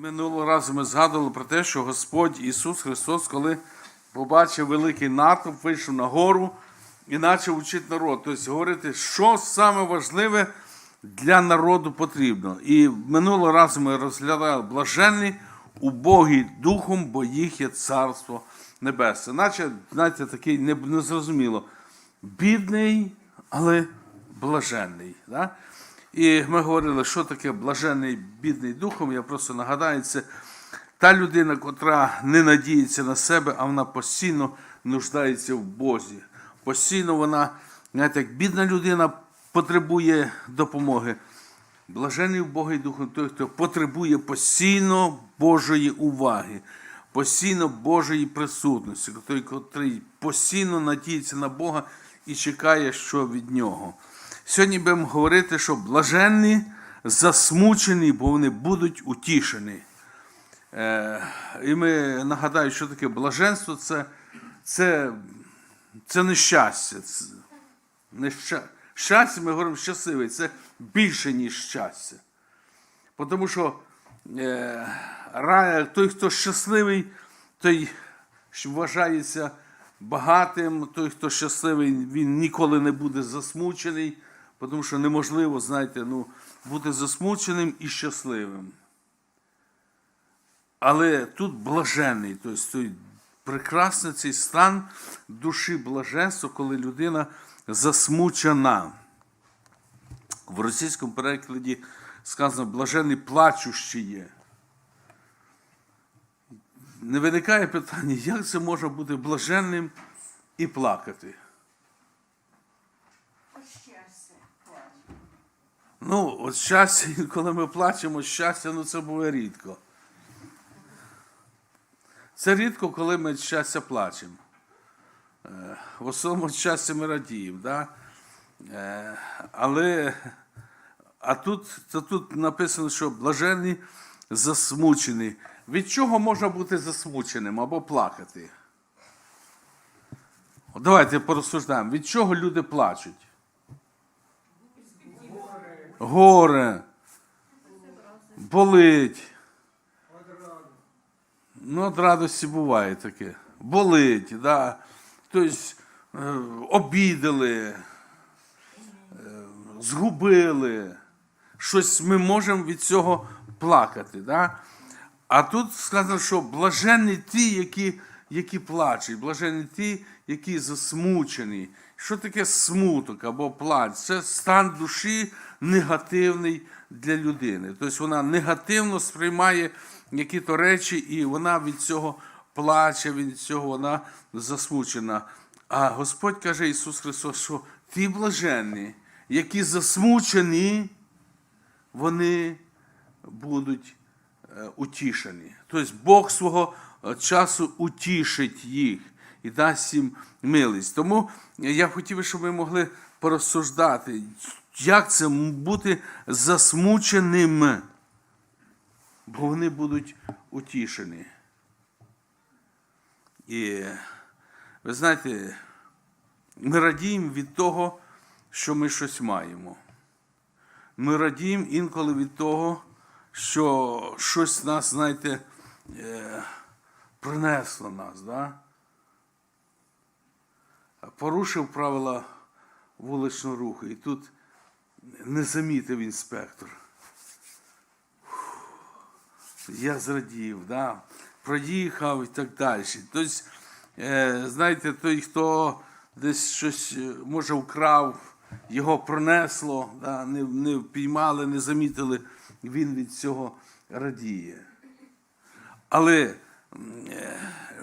Минулого разу ми згадували про те, що Господь Ісус Христос, коли побачив великий натовп, вийшов на гору і почав вчити народ. Тобто говорити, що саме важливе для народу потрібно. І минулого разу ми розглядали блаженні, убогі духом, бо їх є царство небесне. Наче, знаєте, такий не- незрозуміло. Бідний, але блаженний. Да? І ми говорили, що таке блаженний бідний духом. Я просто нагадаю, це та людина, котра не надіється на себе, а вона постійно нуждається в Бозі. Постійно вона, знаєте, як бідна людина потребує допомоги. Блажений в Духом той, хто потребує постійно Божої уваги, постійно Божої присутності, той, котрий постійно надіється на Бога і чекає, що від нього. Сьогодні будемо говорити, що блаженні засмучені, бо вони будуть утішені. Е, і ми нагадаю, що таке блаженство це, це, це не щастя. Це, не ща... Щастя, ми говоримо щасливий, це більше, ніж щастя. Тому що е, ра- той, хто щасливий, той вважається багатим, той, хто щасливий, він ніколи не буде засмучений, тому що неможливо, знаєте, ну, бути засмученим і щасливим. Але тут блажений, тобто прекрасний цей стан душі блаженства, коли людина засмучена. В російському перекладі сказано блажений плачущий є. Не виникає питання, як це може бути блаженним і плакати? Щастя, плач. Ну, от щастя, коли ми плачемо, щастя, ну це буває рідко. Це рідко, коли ми від щастя плачемо. Е, В основному від щастя ми радіємо. Да? Е, Але а тут, то тут написано, що блаженні засмучені. Від чого можна бути засмученим або плакати? Давайте порозсуждаємо. Від чого люди плачуть? Горе. Болить. Ну, от радості буває таке. Болить, да. Тобто обідали, е, згубили. Щось ми можемо від цього плакати. Да? А тут сказано, що блаженні ті, які, які плачуть, блаженні ті, які засмучені. Що таке смуток або плач? Це стан душі негативний для людини. Тобто вона негативно сприймає які-то речі, і вона від цього плаче, від цього вона засмучена. А Господь каже Ісус Христос, що ті блаженні, які засмучені, вони будуть е, утішені. Тобто Бог свого е, часу утішить їх і дасть їм милість. Тому я хотів, би, щоб ми могли порозсуждати, як це бути засмученим, бо вони будуть утішені. І ви знаєте, ми радіємо від того, що ми щось маємо. Ми радіємо інколи від того, що щось нас, знаєте, е, принесло нас. Да? Порушив правила вуличного руху. І тут не замітив інспектор. Я зрадів, да? проїхав і так далі. Тобто, е, знаєте, той, хто десь щось е, може вкрав, його пронесло, да? не, не впіймали, не замітили, він від цього радіє. Але е,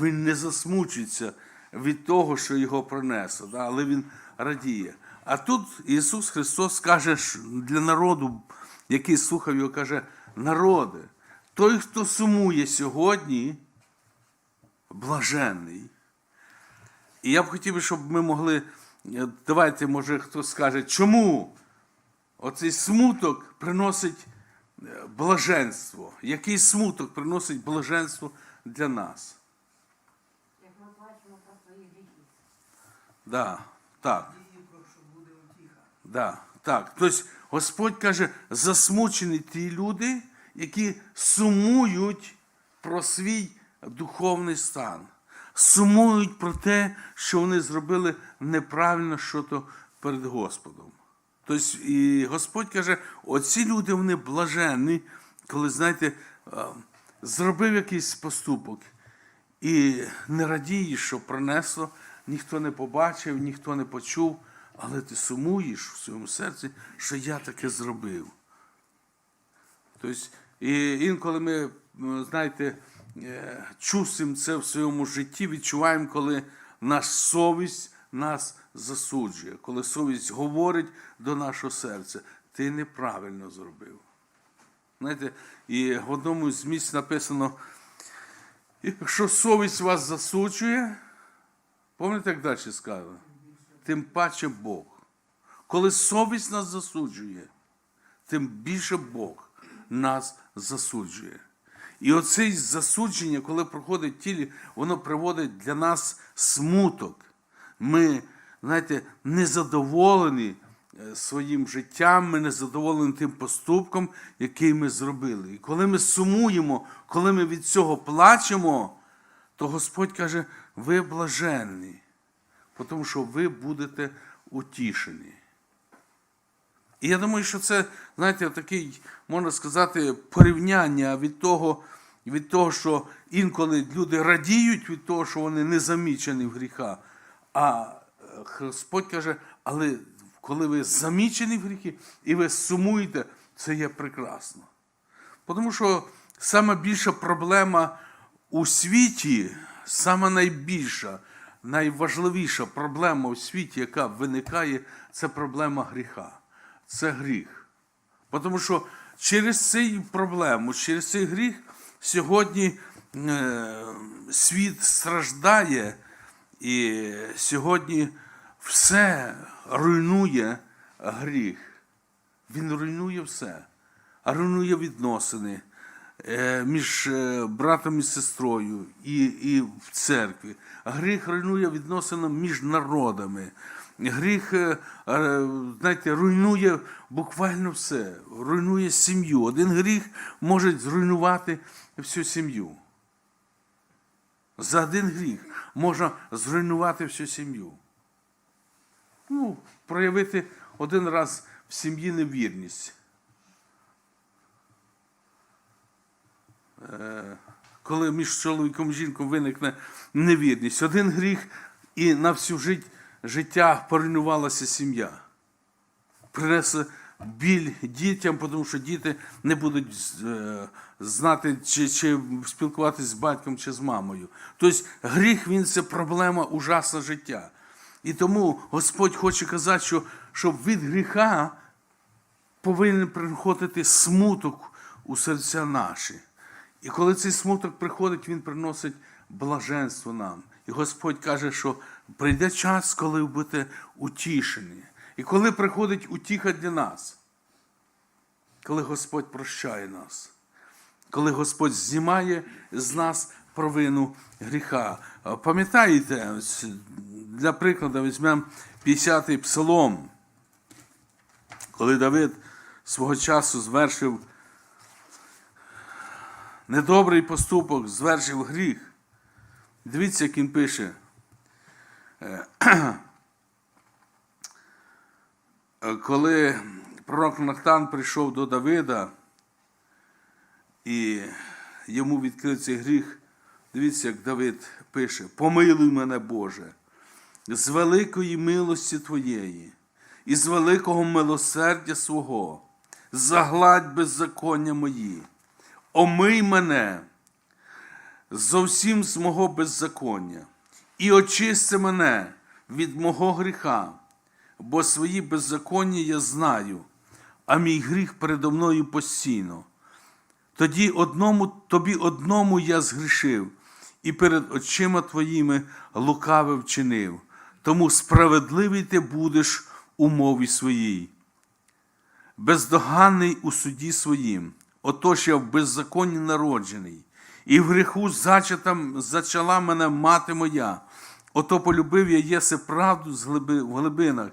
він не засмучується від того, що його пронесло, да? але він радіє. А тут Ісус Христос каже для народу, який слухав його, каже: народи, той, хто сумує сьогодні, блаженний. І я б хотів, щоб ми могли, е, давайте, може, хтось скаже, чому оцей смуток приносить е, блаженство? Який смуток приносить блаженство для нас? Як ми плачемо про свої гріхи. Да, так. Да, так. Тобто Господь каже, засмучені ті люди, які сумують про свій духовний стан, сумують про те, що вони зробили неправильно щось перед Господом. Тобто, і Господь каже, оці люди вони блаженні, коли, знаєте, зробив якийсь поступок і не радієш, що принесло, ніхто не побачив, ніхто не почув, але ти сумуєш в своєму серці, що я таке зробив. Тобто, і інколи ми, знаєте, е, чувствуємо це в своєму житті, відчуваємо, коли наша совість нас засуджує, коли совість говорить до нашого серця, ти неправильно зробив. Знаєте, і в одному з місць написано, якщо совість вас засуджує, пам'ятаєте, як далі сказано? Тим паче Бог. Коли совість нас засуджує, тим більше Бог нас засуджує. І оце засудження, коли проходить в тілі, воно приводить для нас смуток. Ми, знаєте, незадоволені е, своїм життям, ми незадоволені тим поступком, який ми зробили. І коли ми сумуємо, коли ми від цього плачемо, то Господь каже, ви блаженні, тому що ви будете утішені. І я думаю, що це, знаєте, такий, можна сказати, порівняння від того, від того, що інколи люди радіють від того, що вони не замічені в гріха. А е, Господь каже, але коли ви замічені в гріхі і ви сумуєте, це є прекрасно. Тому що сама більша проблема у світі, сама найбільша, найважливіша проблема у світі, яка виникає, це проблема гріха. Це гріх. Тому що через цю проблему, через цей гріх сьогодні е, світ страждає, і сьогодні все руйнує гріх. Він руйнує все, руйнує відносини між е, братом і сестрою і, і в церкві. Гріх руйнує відносини між народами. Гріх, е, е, знаєте, руйнує буквально все, руйнує сім'ю. Один гріх може зруйнувати всю сім'ю. За один гріх можна зруйнувати всю сім'ю. Ну, проявити один раз в сім'ї невірність. Е, Коли між чоловіком і жінкою виникне невірність. Один гріх і на всю жить, життя поруйнувалася сім'я. Принесе біль дітям, тому що діти не будуть е, знати, чи, чи спілкуватися з батьком чи з мамою. Тобто гріх він це проблема ужасне життя. І тому Господь хоче казати, що щоб від гріха повинен приходити смуток у серця наші. І коли цей смуток приходить, він приносить блаженство нам. І Господь каже, що прийде час, коли ви будете утішені. І коли приходить утіха для нас, коли Господь прощає нас, коли Господь знімає з нас провину гріха. Пам'ятаєте, для прикладу візьмемо 50-й псалом, коли Давид свого часу звершив недобрий поступок, звершив гріх. Дивіться, як він пише. Е, Коли пророк Нахтан прийшов до Давида і йому відкрив цей гріх, дивіться, як Давид пише: Помилуй мене, Боже, з великої милості Твоєї і з великого милосердя свого, загладь беззаконня мої, омий мене зовсім з мого беззаконня, і очисти мене від мого гріха, бо свої беззаконня я знаю, а мій гріх передо мною постійно. Тоді одному, тобі одному я згрішив, і перед очима твоїми лукаве вчинив. Тому справедливий ти будеш у мові своїй. Бездоганний у суді своїм, отож я в беззаконні народжений, і в гріху зачатам, зачала мене мати моя. Ото полюбив я єси правду в глибинах,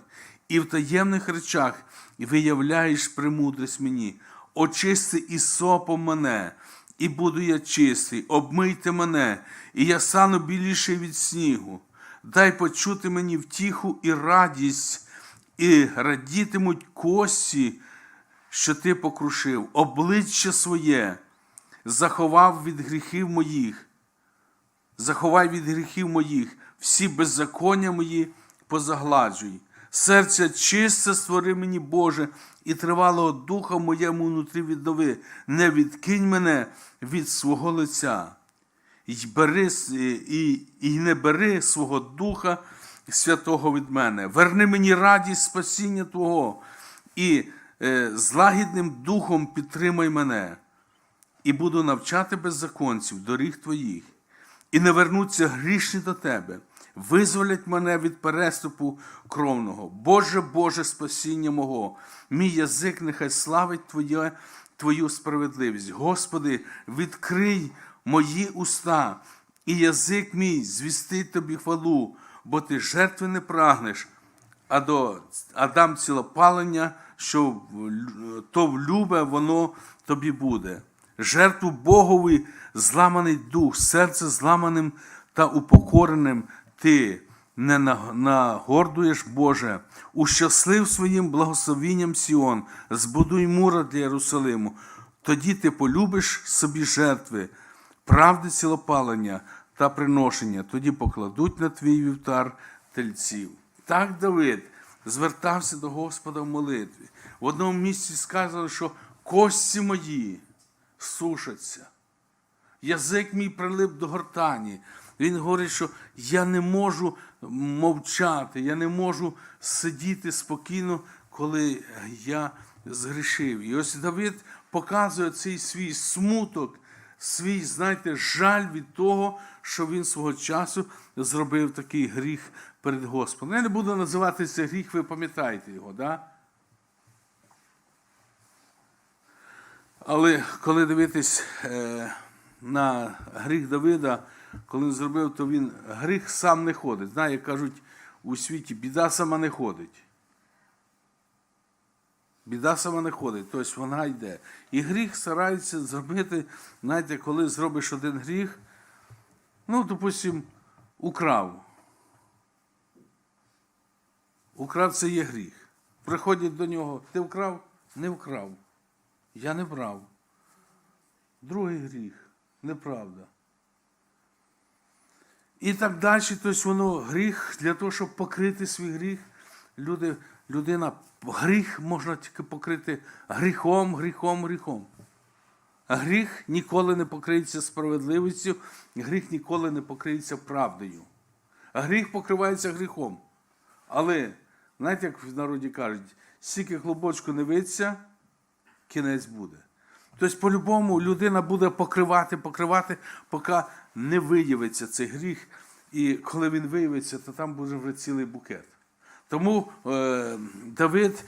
і в таємних речах виявляєш премудрість мені. очисти ісопом мене, і буду я чистий, обмийте мене, і я стану біліший від снігу. Дай почути мені втіху і радість, і радітимуть кості, що ти покрушив, обличчя своє, заховав від гріхів моїх заховай від гріхів моїх, всі беззаконня мої позагладжуй. Серце чисте створи мені, Боже, і тривалого духа моєму внутрі віднови. Не відкинь мене від свого лиця. І, бери, і, і не бери свого Духа Святого від мене. Верни мені радість спасіння Твого, і з лагідним духом підтримай мене і буду навчати беззаконців доріг твоїх, і не вернуться грішні до тебе, визволять мене від переступу кровного. Боже, Боже, спасіння мого, мій язик нехай славить Твоє, Твою справедливість. Господи, відкрий мої уста, і язик мій звістить тобі хвалу, бо ти жертви не прагнеш, а до а дам цілопалення, що то влюбе воно тобі буде. Жертву Богові зламаний дух, серце зламаним та упокореним ти не нагордуєш, Боже, ущаслив своїм благословінням Сіон, збудуй мура для Єрусалиму. Тоді ти полюбиш собі жертви, правди цілопалення та приношення, тоді покладуть на твій вівтар тельців. Так Давид звертався до Господа в молитві. В одному місці сказано, що кості мої сушаться. Язик мій прилип до гортані. Він говорить, що я не можу мовчати, я не можу сидіти спокійно, коли я згрішив. І ось Давид показує цей свій смуток, свій, знаєте, жаль від того, що він свого часу зробив такий гріх перед Господом. Я не буду називати це гріх, ви пам'ятаєте його, да? Але коли дивитись е, на гріх Давида, коли він зробив, то він гріх сам не ходить. Знає, як кажуть у світі, біда сама не ходить. Біда сама не ходить, тобто вона йде. І гріх старається зробити, знаєте, коли зробиш один гріх, ну, допустим, украв. Украв це є гріх. Приходять до нього, ти вкрав? Не вкрав. Я не брав. Другий гріх, неправда. І так далі, тобто воно гріх для того, щоб покрити свій гріх. Люди, людина гріх можна тільки покрити гріхом, гріхом, гріхом. Гріх ніколи не покриється справедливістю, гріх ніколи не покриється правдою. Гріх покривається гріхом. Але, знаєте, як в народі кажуть, стільки клубочку не виться, кінець буде. Тобто, по-любому, людина буде покривати, покривати, поки не виявиться цей гріх. І коли він виявиться, то там буде вже цілий букет. Тому е, Давид,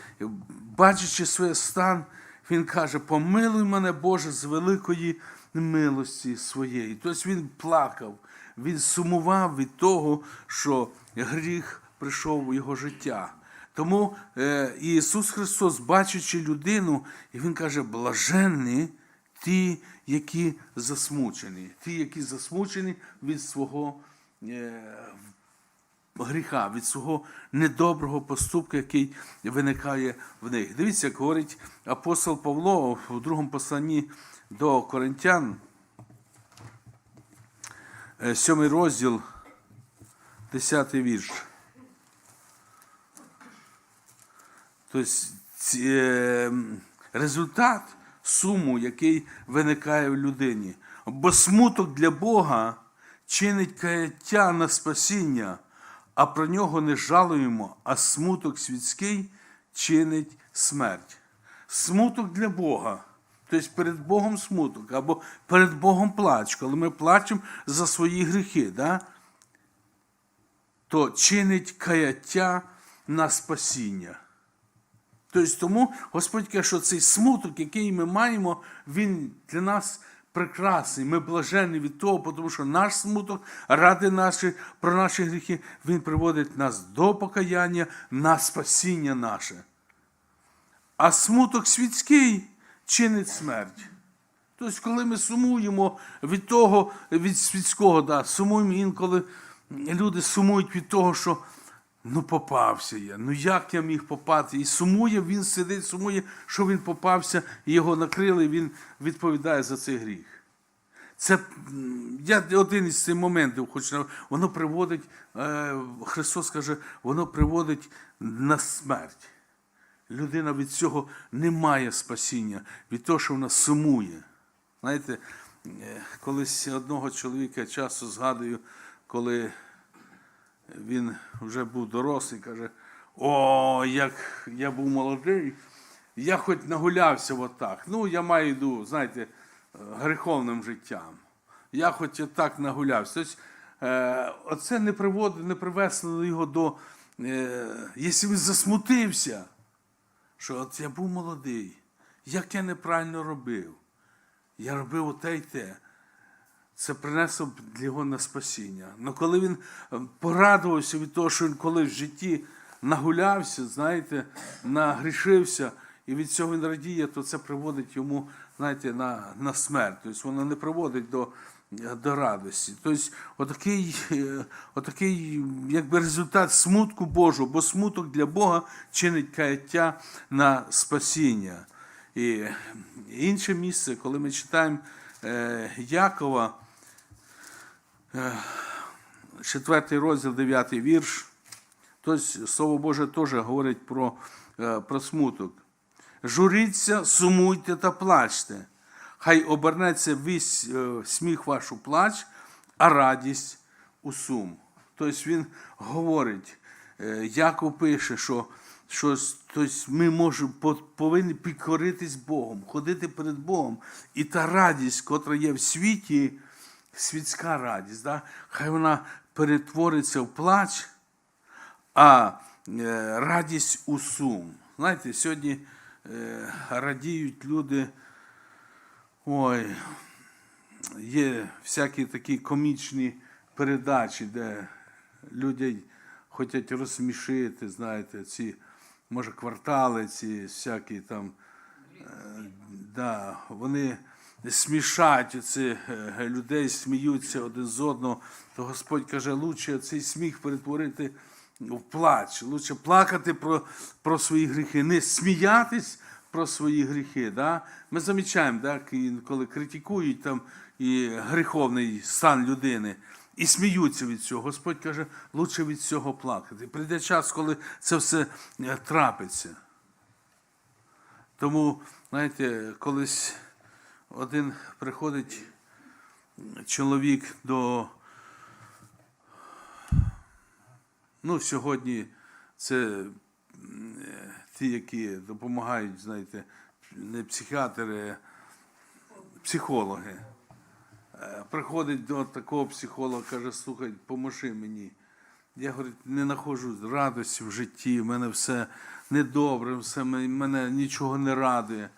бачачи свій стан, він каже: помилуй мене, Боже, з великої милості своєї. Тобто він плакав, він сумував від того, що гріх прийшов у його життя. Тому е, Ісус Христос, бачачи людину, і Він каже, блаженні ті, які засмучені, ті, які засмучені від свого е, гріха, від свого недоброго поступку, який виникає в них. Дивіться, як говорить апостол Павло у другому посланні до Коринтян, е, сьомий розділ, десятий вірш. Тобто е, результат суму, який виникає в людині. Бо смуток для Бога чинить каяття на спасіння, а про нього не жалуємо, а смуток світський чинить смерть. Смуток для Бога. Тобто перед Богом смуток, або перед Богом плач, коли ми плачемо за свої гріхи. Да? то чинить каяття на спасіння. Тобто тому Господь каже, що цей смуток, який ми маємо, він для нас прекрасний. Ми блаженні від того, тому що наш смуток ради наші, про наші гріхи, він приводить нас до покаяння на спасіння наше. А смуток світський чинить смерть. Тобто, коли ми сумуємо від того, від світського, да, сумуємо інколи люди сумують від того, що ну попався я, ну як я міг попасти? І сумує, він сидить, сумує, що він попався, і його накрили, і він відповідає за цей гріх. Це я один із цих моментів, хоч воно приводить, е, Христос каже, воно приводить на смерть. Людина від цього не має спасіння, від того, що вона сумує. Знаєте, е, колись одного чоловіка часто згадую, коли він вже був дорослий, каже: О, як я був молодий, я хоч нагулявся отак. Ну, я маю йду, знаєте, гріховним життям. Я хоч так нагулявся. Тобто, оце не приводить, не привесло його до. Е, якщо він засмутився, що от я був молодий, як я неправильно робив. Я робив оте й те. Це принесло б для його на спасіння. Але коли він е, порадувався від того, що він коли в житті нагулявся, знаєте, нагрішився, і від цього він радіє, то це приводить йому, знаєте, на, на смерть. Тобто воно не приводить до, е, до радості. Тобто, отакий, е, отакий якби результат смутку Божого, бо смуток для Бога чинить каяття на спасіння. І інше місце, коли ми читаємо Якова, 4 розділ, 9 вірш, тобто Слово Боже теж говорить про, е, про смуток. Журіться, сумуйте та плачте. Хай обернеться весь е, сміх ваш у плач, а радість у сум. Тобто він говорить, е, Яков пише, що, що тобто ми можемо, повинні підкоритись Богом, ходити перед Богом. І та радість, котра є в світі, світська радість, да? хай вона перетвориться в плач, а е, радість у сум. Знаєте, сьогодні е, радіють люди. Ой, є всякі такі комічні передачі, де людей хочуть розсмішити, знаєте, ці, може, квартали, ці всякі там. е, Да, вони смішать оці, е, людей, сміються один з одного, то Господь каже, лучше цей сміх перетворити в плач, лучше плакати про, про свої гріхи, не сміятись про свої гріхи. Да? Ми замічаємо, да, коли критикують там і гріховний стан людини. І сміються від цього. Господь каже, лучше від цього плакати. Прийде час, коли це все е, трапиться. Тому, знаєте, колись один приходить чоловік до. Ну, сьогодні це е, ті, які допомагають, знаєте, не психіатри, а психологи. Е, Приходить до такого психолога, каже, слухай, поможи мені. Я говорю, не знаходжу радості в житті, в мене все недобре, все, мене нічого не радує.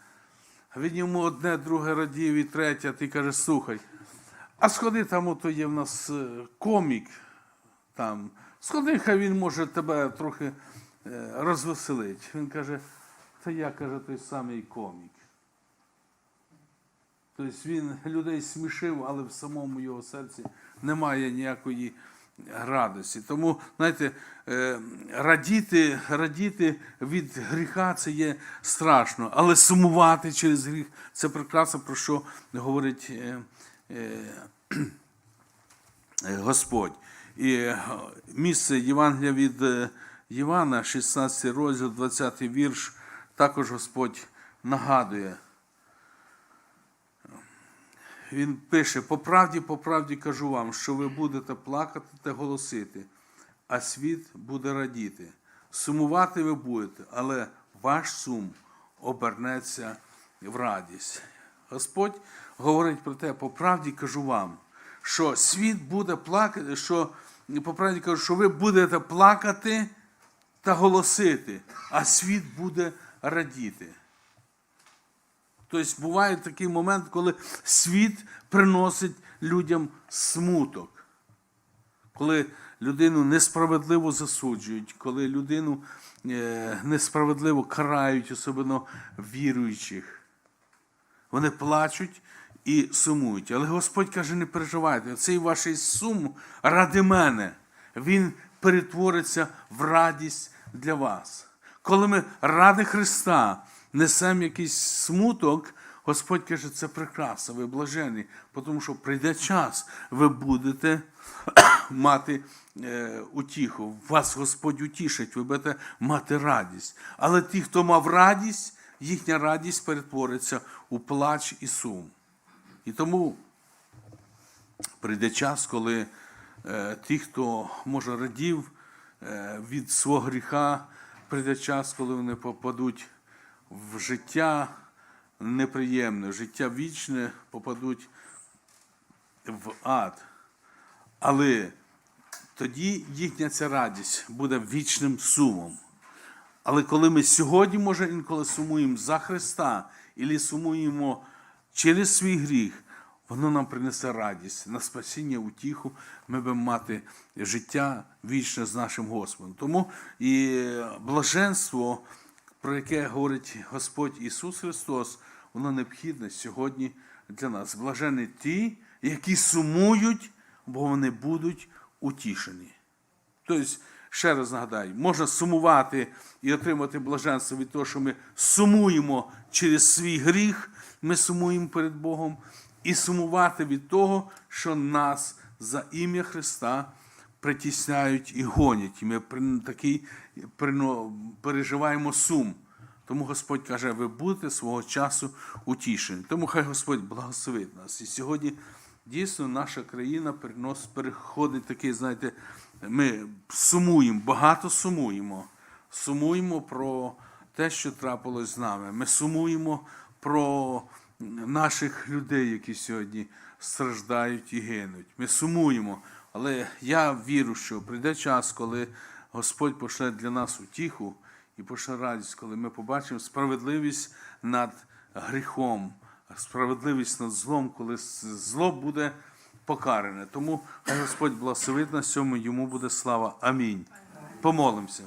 Він йому одне, друге радіє і третє, ти каже, слухай, а сходи там, ото є в нас е, комік там. Сходи, хай він може тебе трохи е, розвеселить. Він каже, та я каже, той самий комік. Тобто він людей смішив, але в самому його серці немає ніякої радості. Тому, знаєте, е, радіти, радіти від гріха це є страшно, але сумувати через гріх це прекрасно, про що говорить е, е, Господь. І місце Євангелія від Івана, 16 розділ, 20 вірш, також Господь нагадує. Він пише: по правді, по правді кажу вам, що ви будете плакати та голосити, а світ буде радіти. Сумувати ви будете, але ваш сум обернеться в радість. Господь говорить про те, по правді кажу вам, що світ буде плакати, що по правді кажу, що ви будете плакати та голосити, а світ буде радіти. Тобто буває такий момент, коли світ приносить людям смуток, коли людину несправедливо засуджують, коли людину е, несправедливо карають, особливо віруючих. вони плачуть і сумують. Але Господь каже, не переживайте, цей ваш сум ради мене, він перетвориться в радість для вас. Коли ми ради Христа несемо якийсь смуток, Господь каже, це прекрасно, ви блажені, тому що прийде час, ви будете мати е, утіху. Вас Господь утішить, ви будете мати радість. Але ті, хто мав радість, їхня радість перетвориться у плач і сум. І тому прийде час, коли е, ті, хто може радів е, від свого гріха, прийде час, коли вони попадуть в життя неприємне, в життя вічне, попадуть в ад. Але тоді їхня ця радість буде вічним сумом. Але коли ми сьогодні, може, інколи сумуємо за Христа, і сумуємо через свій гріх, воно нам принесе радість на спасіння, утіху, ми будемо мати життя вічне з нашим Господом. Тому і блаженство, про яке говорить Господь Ісус Христос, воно необхідне сьогодні для нас. Блажені ті, які сумують, бо вони будуть утішені. Тобто, ще раз нагадаю, можна сумувати і отримати блаженство від того, що ми сумуємо через свій гріх, ми сумуємо перед Богом, і сумувати від того, що нас за ім'я Христа притісняють і гонять. І ми такий переживаємо сум. Тому Господь каже, ви будете свого часу утішені. Тому хай Господь благословить нас. І сьогодні дійсно наша країна переходить такий, знаєте, ми сумуємо, багато сумуємо. Сумуємо про те, що трапилось з нами. Ми сумуємо про наших людей, які сьогодні страждають і гинуть. Ми сумуємо. Але я вірю, що прийде час, коли Господь пошле для нас утіху і пошле радість, коли ми побачимо справедливість над гріхом, справедливість над злом, коли зло буде покаране. Тому хай Господь благословить нас цьому, йому буде слава. Амінь. Помолимося.